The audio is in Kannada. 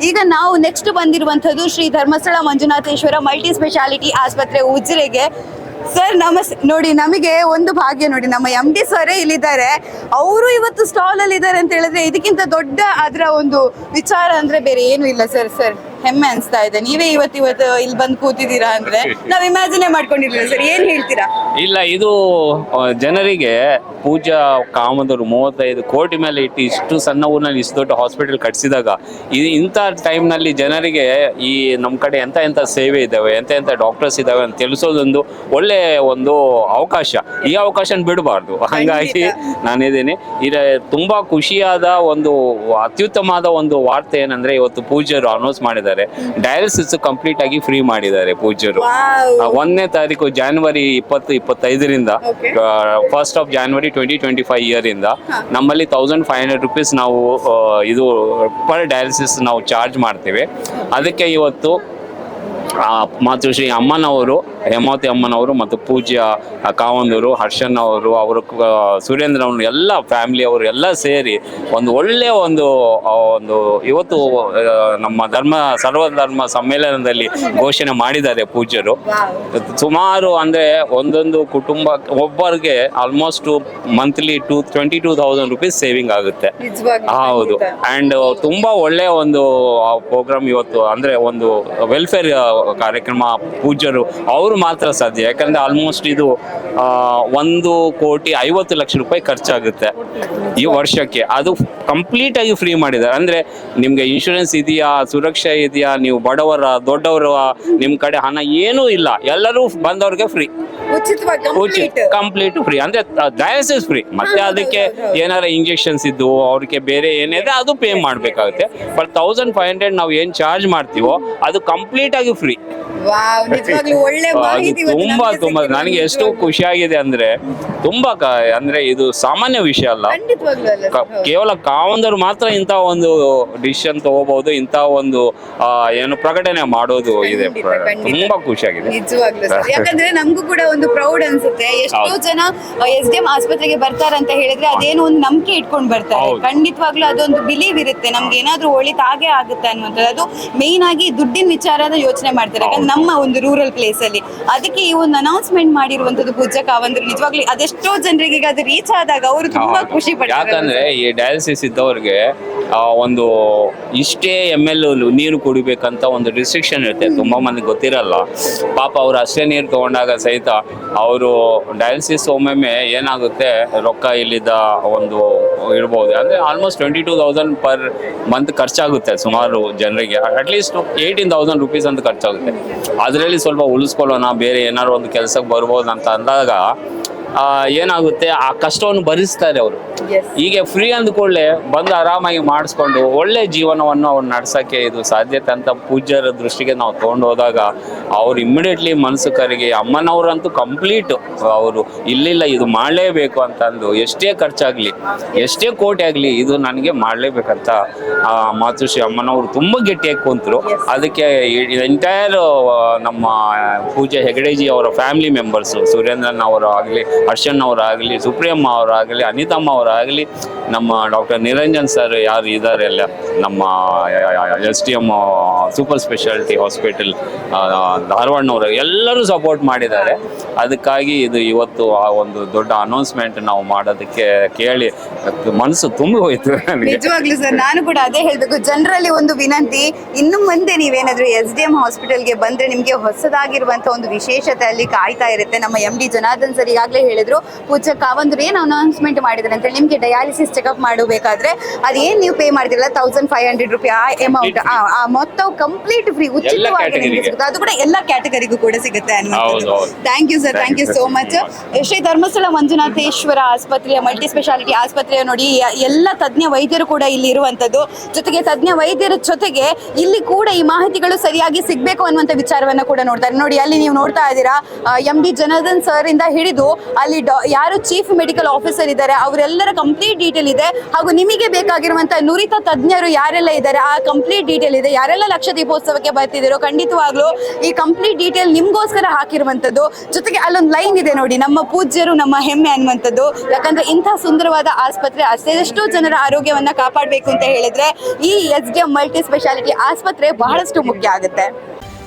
ಈಗ ನಾವು ನೆಕ್ಸ್ಟ್ ಬಂದಿರುವಂಥದ್ದು ಶ್ರೀ ಧರ್ಮಸ್ಥಳ ಮಂಜುನಾಥೇಶ್ವರ ಮಲ್ಟಿ ಸ್ಪೆಷಾಲಿಟಿ ಆಸ್ಪತ್ರೆ ಉಜ್ರೆಗೆ ಸರ್ ನಮಸ್, ನೋಡಿ ನಮಗೆ ಒಂದು ಭಾಗ್ಯ ನೋಡಿ, ನಮ್ಮ ಎಂ ಡಿ ಸರ್ ಇಲ್ಲಿದ್ದಾರೆ. ಅವರು ಇವತ್ತು ಸ್ಟಾಲ್ ಅಲ್ಲಿ ಇದ್ದಾರೆ ಅಂತ ಹೇಳಿದ್ರೆ ಇದಕ್ಕಿಂತ ದೊಡ್ಡ ಅದರ ಒಂದು ವಿಚಾರ ಅಂದ್ರೆ ಬೇರೆ ಏನು ಇಲ್ಲ ಸರ್ ಸರ್ ಹೆಮ್ಮೆ ಅನ್ಸ್ತಾ ಇದೆ. ನೀವೇ ಇವತ್ತು ಇವತ್ತು ಇಲ್ಲಿ ಬಂದು ಕೂತಿದ್ದೀರಾ ಅಂದ್ರೆ ನಾವ್ ಇಮ್ಯಾಜಿನೇ ಮಾಡ್ಕೊಂಡಿರ್ಲಿಲ್ಲ ಸರ್. ಏನ್ ಹೇಳ್ತೀರಾ? ಇಲ್ಲ ಇದು ಆ, ಜನರಿಗೆ ಪೂಜಾ ಕಾಮದರು ಮೂವತ್ತೈದು ಕೋಟಿ ಮೇಲೆ ಇಟ್ಟು ಇಷ್ಟು ಸಣ್ಣ ಊರಿನಲ್ಲಿ ಇಷ್ಟು ದೊಡ್ಡ ಹಾಸ್ಪಿಟಲ್ ಕಟ್ಸಿದಾಗ ಈ ಇಂಥ ಟೈಮ್ನಲ್ಲಿ ಜನರಿಗೆ ಈ ನಮ್ಮ ಕಡೆ ಎಂತ ಎಂತ ಸೇವೆ ಇದ್ದಾವೆ ಎಂತ ಎಂತ ಡಾಕ್ಟರ್ಸ್ ಇದ್ದಾವೆ ಅಂತ ತಿಳಿಸೋದೊಂದು ಒಳ್ಳೆ ಒಂದು ಅವಕಾಶ. ಈ ಅವಕಾಶ ಬಿಡಬಾರ್ದು. ಹಾಗಾಗಿ ನಾನಿದ್ದೀನಿ. ಇದು ತುಂಬಾ ಖುಷಿಯಾದ ಒಂದು ಅತ್ಯುತ್ತಮವಾದ ಒಂದು ವಾರ್ತೆ ಏನಂದ್ರೆ ಇವತ್ತು ಪೂಜ್ಯರು ಅನೌನ್ಸ್ ಮಾಡಿದ್ದಾರೆ. ಡಯಾಲಿಸಿಸ್ ಕಂಪ್ಲೀಟ್ ಆಗಿ ಫ್ರೀ ಮಾಡಿದ್ದಾರೆ ಪೂಜ್ಯರು. ಒಂದನೇ ತಾರೀಕು ಜಾನ್ವರಿ ಇಪ್ಪತ್ತು ಇಪ್ಪತ್ತೈದರಿಂದ. First of January twenty twenty five year ಇಂದ ನಮ್ಮಲ್ಲಿ ತೌಸಂಡ್ ಫೈವ್ ಹಂಡ್ರೆಡ್ ರುಪೀಸ್ ನಾವು ಇದು ಪರ್ ಡಯಾಲಿಸಿಸ್ ನಾವು ಚಾರ್ಜ್ ಮಾಡ್ತೇವೆ. ಅದಕ್ಕೆ ಇವತ್ತು ಮಾತೃಶ್ರೀ ಅಮ್ಮನವರು ಹೇಮಾವತಿ ಅಮ್ಮನವರು ಮತ್ತು ಪೂಜ್ಯ ಕಾವಂದೂರು ಹರ್ಷನ್ ಅವರು ಅವರು ಸುರೇಂದ್ರ ಅವರು ಎಲ್ಲ ಫ್ಯಾಮಿಲಿ ಅವರು ಎಲ್ಲ ಸೇರಿ ಒಂದು ಒಳ್ಳೆಯ ಒಂದು ಒಂದು ಇವತ್ತು ನಮ್ಮ ಧರ್ಮ ಸರ್ವಧರ್ಮ ಸಮ್ಮೇಳನದಲ್ಲಿ ಘೋಷಣೆ ಮಾಡಿದ್ದಾರೆ ಪೂಜ್ಯರು. ಸುಮಾರು ಅಂದರೆ ಒಂದೊಂದು ಕುಟುಂಬ ಒಬ್ಬರಿಗೆ almost monthly two twenty two thousand rupees saving ಆಗುತ್ತೆ ಹೌದು. ಆ್ಯಂಡ್ ತುಂಬ ತುಂಬಾ ಒಳ್ಳೆಯ ಒಂದು ಪ್ರೋಗ್ರಾಮ್ ಇವತ್ತು ಅಂದರೆ ಒಂದು ವೆಲ್ಫೇರ್ ಕಾರ್ಯಕ್ರಮ ಪೂಜ್ಯರು ಅವರು ಮಾತ್ರ ಸಾಧ್ಯ. ಯಾಕಂದ್ರೆ ಆಲ್ಮೋಸ್ಟ್ ಇದು ಒಂದು ಕೋಟಿ ಐವತ್ತು ಲಕ್ಷ ರೂಪಾಯಿ ಖರ್ಚಾಗುತ್ತೆ ಈ ವರ್ಷಕ್ಕೆ. ಅದು ಕಂಪ್ಲೀಟ್ ಆಗಿ ಫ್ರೀ ಮಾಡಿದ್ದಾರೆ. ಅಂದ್ರೆ ನಿಮ್ಗೆ ಇನ್ಶೂರೆನ್ಸ್ ಇದೆಯಾ ಸುರಕ್ಷೆ ಇದೆಯಾ ನೀವು ಬಡವರ ದೊಡ್ಡವರ ನಿಮ್ ಕಡೆ ಹಣ ಏನೂ ಇಲ್ಲ. ಎಲ್ಲರೂ ಬಂದವ್ರಿಗೆ ಫ್ರೀ ಉಚಿತ. ಕಂಪ್ಲೀಟ್ ಫ್ರೀ ಅಂದ್ರೆ ಡಯಾಲಿಸಿಸ್ ಫ್ರೀ ಮತ್ತೆ ಅದಕ್ಕೆ. ಏನಾರ ಇಂಜೆಕ್ಷನ್ಸ್ ಇದ್ದು ಅವ್ರಿಗೆ ಬೇರೆ ಏನಿದೆ ಅದು ಪೇ ಮಾಡ್ಬೇಕಾಗುತ್ತೆ. ಬಟ್ ತೌಸಂಡ್ ಫೈವ್ ಹಂಡ್ರೆಡ್ ನಾವು ಏನ್ ಚಾರ್ಜ್ ಮಾಡ್ತೀವೋ ಅದು ಕಂಪ್ಲೀಟ್ ಆಗಿ ಫ್ರೀ ವಾವ್ ನಿಜವಾಗ್ಲೂ ಒಳ್ಳೆ ಮಾಹಿತಿ ಇವತ್ತು ತುಂಬಾ ನಮ್ಗೆ ತುಂಬಾ ಸಿಕ್ಕಿದೆ. ನನಗೆ ಎಷ್ಟು ಖುಷಿ ಖುಷಿಯಾಗಿದೆ ಅಂದ್ರೆ ತುಂಬಾ ಕ- ಅಂದ್ರೆ ಇದು ಸಾಮಾನ್ಯ ವಿಷಯ ಅಲ್ಲ. ಖಂಡಿತವಾಗ್ಲೂ ಅಲ್ಲ ಕ- ಸರ್, ಕೇವಲ ಕಾವಂದರು ಮಾತ್ರ ಇಂತ ಒಂದು ಡಿಸಿಷನ್ ತಗೋಬಹುದು ಇಂತ ಒಂದು ಆ, ಏನು ಪ್ರಕಟಣೆ ಮಾಡೋದು ಇದೆ. ಖಂಡಿತ, ಖಂಡಿತ. ತುಂಬಾ ಖುಷಿಯಾಗಿದೆ. ನಿಜವಾಗ್ಲೂ ಸರ್. ಯಾಕಂದ್ರೆ ನಮಗೂ ಕೂಡ ಒಂದು ಪ್ರೌಡ್ ಅನ್ಸುತ್ತೆ. ಎಷ್ಟೋ ಹೌದು. ಜನ ಎಸ್ ಡಿ ಎಂ ಆಸ್ಪತ್ರೆಗೆ ಬರ್ತಾರಂತ ಹೇಳಿದ್ರೆ ಅದೇನೋ ಒಂದು ನಂಬಿಕೆ ಇಟ್ಕೊಂಡು ಬರ್ತಾರೆ. ಹೌದು. ಖಂಡಿತವಾಗ್ಲೂ ಅದೊಂದು ಬಿಲೀವ್ ಇರುತ್ತೆ. ನಮ್ಗೆ ಏನಾದ್ರೂ ಒಳಿತಾಗೆ ಆಗುತ್ತೆ ಅನ್ನುವಂಥದ್ದು. ಅದು ಮೇನ್ ಆಗಿ ದುಡ್ಡಿನ ವಿಚಾರನ ಯೋಚನೆ ಮಾಡ್ತಾರೆ. ಯಾಕಂದ್ರೆ ನಮ್ಮ ಒಂದು ರೂರಲ್ ಪ್ಲೇಸ್ ಅಲ್ಲಿ. ಅದಕ್ಕೆ ಈ ಒಂದು ಅನೌನ್ಸ್ಮೆಂಟ್ ಮಾಡಿರುವಂತದ್ದು ಪೂಜಕ ಒಂದು ನಿಜವಾಗ್ಲಿ ಅದೆಷ್ಟೋ ಜನರಿಗೆ ಈಗ ಅದು ರೀಚ್ ಆದಾಗ ಅವರು ತುಂಬಾ. ಖುಷಿ ಯಾಕಂದ್ರೆ ಈ ಡಯಾಲಿಸಿಸ್ ಇದ್ದವ್ರಿಗೆ ಒಂದು ಇಷ್ಟೇ ಎಂ ಎಲ್ ನೀರು ಕುಡಿಬೇಕಂತ ಒಂದು ರಿಸ್ಟ್ರಿಕ್ಷನ್ ಇರುತ್ತೆ. ತುಂಬಾ ಮಂದಿ ಗೊತ್ತಿರಲ್ಲ. ಪಾಪ ಅವ್ರು ಅಷ್ಟೇ ನೀರು ತಗೊಂಡಾಗ ಸಹಿತ ಅವರು ಡಯಾಲಿಸಿಸ್ ಒಮ್ಮೊಮ್ಮೆ ಏನಾಗುತ್ತೆ ರೊಕ್ಕ ಇಲ್ಲಿದ್ದ ಒಂದು ಇರ್ಬೋದು. ಅಂದ್ರೆ almost twenty two thousand per month ಖರ್ಚಾಗುತ್ತೆ ಸುಮಾರು ಜನರಿಗೆ. ಅಟ್ಲೀಸ್ಟ್ ಏಯ್ಟೀನ್ ತೌಸಂಡ್ ರುಪೀಸ್ ಅಂತ ಖರ್ಚಾಗುತ್ತೆ. ಅದರಲ್ಲಿ ಸ್ವಲ್ಪ ಉಳಿಸ್ಕೊಳ್ಳೋಣ ಬೇರೆ ಏನಾದ್ರು ಒಂದು ಕೆಲಸಕ್ಕೆ ಬರ್ಬೋದು ಅಂತ ಅಂದಾಗ ಏನಾಗುತ್ತೆ? ಆ ಕಷ್ಟವನ್ನು ಭರಿಸ್ತಾರೆ ಅವರು. ಹೀಗೆ ಫ್ರೀ ಅಂದ್ಕೊಳ್ಳೆ ಬಂದು ಆರಾಮಾಗಿ ಮಾಡಿಸ್ಕೊಂಡು ಒಳ್ಳೆ ಜೀವನವನ್ನು ಅವ್ರು ನಡ್ಸೋಕ್ಕೆ ಇದು ಸಾಧ್ಯತೆ ಅಂತ ಪೂಜ್ಯರ ದೃಷ್ಟಿಗೆ ನಾವು ತಗೊಂಡು ಹೋದಾಗ ಅವ್ರು ಇಮ್ಮಿಡಿಯೇಟ್ಲಿ ಮನಸ್ಸು ಕರಿಗೆ ಅಮ್ಮನವ್ರಂತೂ ಕಂಪ್ಲೀಟ್ ಅವರು ಇಲ್ಲಿಲ್ಲ ಇದು ಮಾಡಲೇಬೇಕು ಅಂತಂದು ಎಷ್ಟೇ ಖರ್ಚಾಗ್ಲಿ ಎಷ್ಟೇ ಕೋಟಿ ಆಗಲಿ ಇದು ನನಗೆ ಮಾಡಲೇಬೇಕಂತ ಆ ಮಾತೃಶ್ರೀ ಅಮ್ಮನವರು ತುಂಬ ಗಟ್ಟಿಯಾಗಿ ಕುಂತರು. ಅದಕ್ಕೆ ಎಂಟೈರ್ ನಮ್ಮ ಪೂಜೆ ಹೆಗಡೆಜಿ ಅವರ ಫ್ಯಾಮಿಲಿ ಮೆಂಬರ್ಸು ಸುರೇಂದ್ರನ್ ಅವರು ಆಗಲಿ ಹರ್ಷನ್ ಅವರಾಗಲಿ, ಸುಪ್ರಿಯಮ್ಮ ಅವರಾಗಲಿ, ಅನಿತಮ್ಮ ಅವರಾಗಲಿ, ನಮ್ಮ ಡಾಕ್ಟರ್ ನಿರಂಜನ್ ಸರ್ ಯಾರು ಇದ್ದಾರೆ ಅಲ್ಲ? ನಮ್ಮ S T M super speciality hospital ಧಾರವಾಡನವರು ಎಲ್ಲರೂ ಸಪೋರ್ಟ್ ಮಾಡಿದ್ದಾರೆ. ಅದಕ್ಕಾಗಿ ಇದು ಇವತ್ತು ಆ ಒಂದು ದೊಡ್ಡ ಅನೌನ್ಸ್ಮೆಂಟ್ ನಾವು ಮಾಡೋದಕ್ಕೆ ಕೇಳಿ ಮನಸ್ಸು ತುಂಬಿ ಹೋಯ್ತು ನಿಜವಾಗ್ಲೂ ಸರ್, ನಾನು ಕೂಡ ಅದೇ ಹೇಳಬೇಕು. ಜನರಲ್ಲಿ ಒಂದು ವಿನಂತಿ, ಇನ್ನು ಮುಂದೆ ನೀವೇನಾದರೂ ಎಸ್ ಡಿ ಎಂ ಹಾಸ್ಪಿಟಲ್ಗೆ ಬಂದರೆ ನಿಮಗೆ ಹೊಸದಾಗಿರುವಂಥ ಒಂದು ವಿಶೇಷತೆ ಅಲ್ಲಿ ಕಾಯ್ತಾ ಇರುತ್ತೆ. ನಮ್ಮ ಎಂ ಡಿ ಜನಾರ್ದನ್ ಸರ್ ಈಗಾಗಲೇ ಹೇಳಿದ್ರು. ಪೂಜಾ ಕಾವಂದ್ರು ಏನು ಅನೌನ್ಸ್ಮೆಂಟ್ ಮಾಡಿದ್ರೆ ಅಂತ ನಿಮ್ಗೆ ಡಯಾಲಿಸಿಸ್ ಚೆಕಪ್ ಮಾಡಬೇಕಾದ್ರೆ ಅದೇನು ನೀವು ಪೇ ಮಾಡ್ತಿರಲ್ಲ ತೌಸಂಡ್ ಫೈವ್ ಹಂಡ್ರೆಡ್ ರುಪಿ ಆ ಅಮೌಂಟ್ ಆ ಮೊತ್ತವು ಕಂಪ್ಲೀಟ್ ಫ್ರೀ ಉಚಿತವಾಗಿ ನಿಮಗೆ ಸಿಗುತ್ತೆ. ಅದು ಕೂಡ ಎಲ್ಲ ಕ್ಯಾಟಗರಿಗೂ ಕೂಡ ಸಿಗುತ್ತೆ. Thank you sir thank you so much Shri Dharmasthala Manjunatheshwara ಆಸ್ಪತ್ರೆಯ ಮಲ್ಟಿ ಸ್ಪೆಷಾಲಿಟಿ ಆಸ್ಪತ್ರೆಯ ನೋಡಿ ಎಲ್ಲ ತಜ್ಞ ವೈದ್ಯರು ಕೂಡ ಇಲ್ಲಿ ಇರುವಂತದ್ದು. ಜೊತೆಗೆ ತಜ್ಞ ವೈದ್ಯರ ಜೊತೆಗೆ ಇಲ್ಲಿ ಕೂಡ ಈ ಮಾಹಿತಿಗಳು ಸರಿಯಾಗಿ ಸಿಗ್ಬೇಕು ಅನ್ನುವಂತ ವಿಚಾರವನ್ನ ಕೂಡ ನೋಡ್ತಾರೆ. ನೋಡಿ ಅಲ್ಲಿ ನೀವು ನೋಡ್ತಾ ಇದ್ದೀರಾ ಎಂ ಡಿ ಜನಾರ್ದನ್ ಸರ್ ಇಂದ ಹಿಡಿದು ಅಲ್ಲಿ ಯಾರು ಚೀಫ್ ಮೆಡಿಕಲ್ ಆಫೀಸರ್ ಇದ್ದಾರೆ, ಅವರೆಲ್ಲರ ಕಂಪ್ಲೀಟ್ ಡೀಟೇಲ್ ಇದೆ. ಹಾಗೂ ನಿಮಗೆ ಬೇಕಾಗಿರುವಂತಹ ನುರಿತ ತಜ್ಞರು ಯಾರೆಲ್ಲ ಇದ್ದಾರೆ, ಆ ಕಂಪ್ಲೀಟ್ ಡೀಟೇಲ್ ಇದೆ. ಯಾರೆಲ್ಲ ಲಕ್ಷ ದೀಪೋತ್ಸವಕ್ಕೆ ಬರ್ತಿದ್ದೀರೋ ಖಂಡಿತವಾಗ್ಲೂ ಈ ಕಂಪ್ಲೀಟ್ ಡೀಟೇಲ್ ನಿಮ್ಗೋಸ್ಕರ ಹಾಕಿರುವಂತದ್ದು ಜೊತೆಗೆ ಅಲ್ಲೊಂದು ಲೈನ್ ಇದೆ ನೋಡಿ, ನಮ್ಮ ಪೂಜ್ಯರು, ನಮ್ಮ ಹೆಮ್ಮೆ ಅನ್ನುವಂಥದ್ದು. ಯಾಕಂದ್ರೆ ಇಂಥ ಸುಂದರವಾದ ಆಸ್ಪತ್ರೆ ಅಷ್ಟೆಷ್ಟು ಜನರ ಆರೋಗ್ಯವನ್ನ ಕಾಪಾಡಬೇಕು ಅಂತ ಹೇಳಿದ್ರೆ ಈ ಎಸ್ ಮಲ್ಟಿ ಸ್ಪೆಷಾಲಿಟಿ ಆಸ್ಪತ್ರೆ ಬಹಳಷ್ಟು ಮುಖ್ಯ ಆಗುತ್ತೆ.